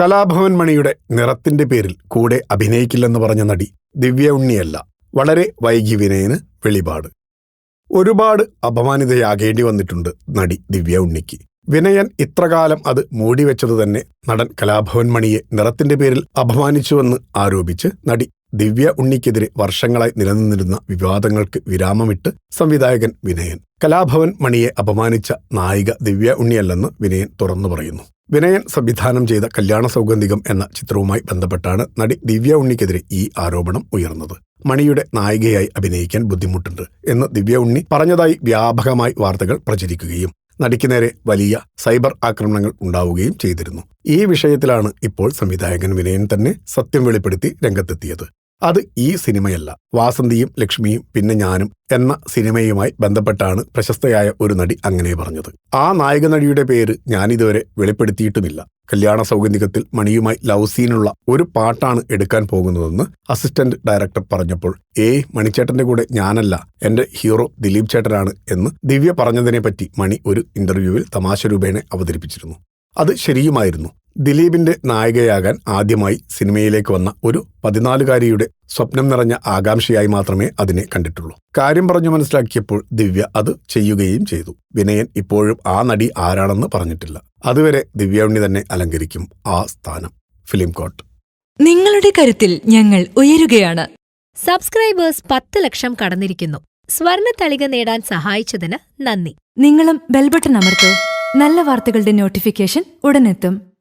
കലാഭവൻ മണിയുടെ നിറത്തിന്റെ പേരിൽ കൂടെ അഭിനയിക്കില്ലെന്ന് പറഞ്ഞ നടി ദിവ്യ ഉണ്ണിയല്ല വളരെ വൈകി വിനയന് വെളിപാട്. ഒരുപാട് അപമാനിതയാകേണ്ടി വന്നിട്ടുണ്ട് നടി ദിവ്യ ഉണ്ണിക്ക്. വിനയൻ ഇത്രകാലം അത് മൂടിവെച്ചത് തന്നെ നടൻ കലാഭവൻ മണിയെ നിറത്തിന്റെ പേരിൽ അപമാനിച്ചുവെന്ന് ആരോപിച്ച് നടി ദിവ്യ ഉണ്ണിക്കെതിരെ വർഷങ്ങളായി നിലനിന്നിരുന്ന വിവാദങ്ങൾക്ക് വിരാമമിട്ട് സംവിധായകൻ വിനയൻ. കലാഭവൻ മണിയെ അപമാനിച്ച നായിക ദിവ്യ ഉണ്ണിയല്ലെന്ന് വിനയൻ തുറന്നു പറയുന്നു. വിനയൻ സംവിധാനം ചെയ്ത കല്യാണ സൗഗന്ധികം എന്ന ചിത്രവുമായി ബന്ധപ്പെട്ടാണ് നടി ദിവ്യ ഉണ്ണിക്കെതിരെ ഈ ആരോപണം ഉയർന്നത്. മണിയുടെ നായികയായി അഭിനയിക്കാൻ ബുദ്ധിമുട്ടുണ്ട് എന്ന് ദിവ്യ ഉണ്ണി പറഞ്ഞതായി വ്യാപകമായി വാർത്തകൾ പ്രചരിക്കുകയും നടിക്ക് നേരെ വലിയ സൈബർ ആക്രമണങ്ങൾ ഉണ്ടാവുകയും ചെയ്തിരുന്നു. ഈ വിഷയത്തിലാണ് ഇപ്പോൾ സംവിധായകൻ വിനയൻ തന്നെ സത്യം വെളിപ്പെടുത്തി രംഗത്തെത്തിയത്. അത് ഈ സിനിമയല്ല. വാസന്തിയും ലക്ഷ്മിയും പിന്നെ ഞാനും എന്ന സിനിമയുമായി ബന്ധപ്പെട്ടാണ് പ്രശസ്തയായ ഒരു നടി അങ്ങനെ പറഞ്ഞത്. ആ നായക നടിയുടെ പേര് ഞാനിതുവരെ വെളിപ്പെടുത്തിയിട്ടുമില്ല. കല്യാണ സൗഗന്ധികത്തിൽ മണിയുമായി ലവ് സീനുള്ള ഒരു പാട്ടാണ് എടുക്കാൻ പോകുന്നതെന്ന് അസിസ്റ്റന്റ് ഡയറക്ടർ പറഞ്ഞപ്പോൾ ഏയ് മണിച്ചേട്ടന്റെ കൂടെ ഞാനല്ല. എന്റെ ഹീറോ ദിലീപ് ചേട്ടനാണ് എന്ന് ദിവ്യ പറഞ്ഞതിനെപ്പറ്റി മണി ഒരു ഇന്റർവ്യൂവിൽ തമാശ രൂപേണ അവതരിപ്പിച്ചിരുന്നു. അത് ശരിയുമായിരുന്നു. ദിലീപിന്റെ നായികയാകാൻ ആദ്യമായി സിനിമയിലേക്ക് വന്ന ഒരു പതിനാലുകാരിയുടെ സ്വപ്നം നിറഞ്ഞ ആകാംക്ഷയായി മാത്രമേ അതിനെ കണ്ടിട്ടുള്ളൂ. കാര്യം പറഞ്ഞു മനസ്സിലാക്കിയപ്പോൾ ദിവ്യ അത് ചെയ്യുകയും ചെയ്തു. വിനയൻ ഇപ്പോഴും ആ നടി ആരാണെന്ന് പറഞ്ഞിട്ടില്ല. അതുവരെ ദിവ്യ ഉണ്ണി തന്നെ അലങ്കരിക്കും ആ സ്ഥാനം. Film coat. നിങ്ങളുടെ കരുത്തിൽ ഞങ്ങൾ ഉയരുകയാണ്. സബ്സ്ക്രൈബേഴ്സ് പത്ത് ലക്ഷം കടന്നിരിക്കുന്നു. സ്വർണ തളിക നേടാൻ സഹായിച്ചതിന് നന്ദി. നിങ്ങളും ബെൽബട്ടൺ അമർത്തോ. നല്ല വാർത്തകളുടെ നോട്ടിഫിക്കേഷൻ ഉടനെത്തും.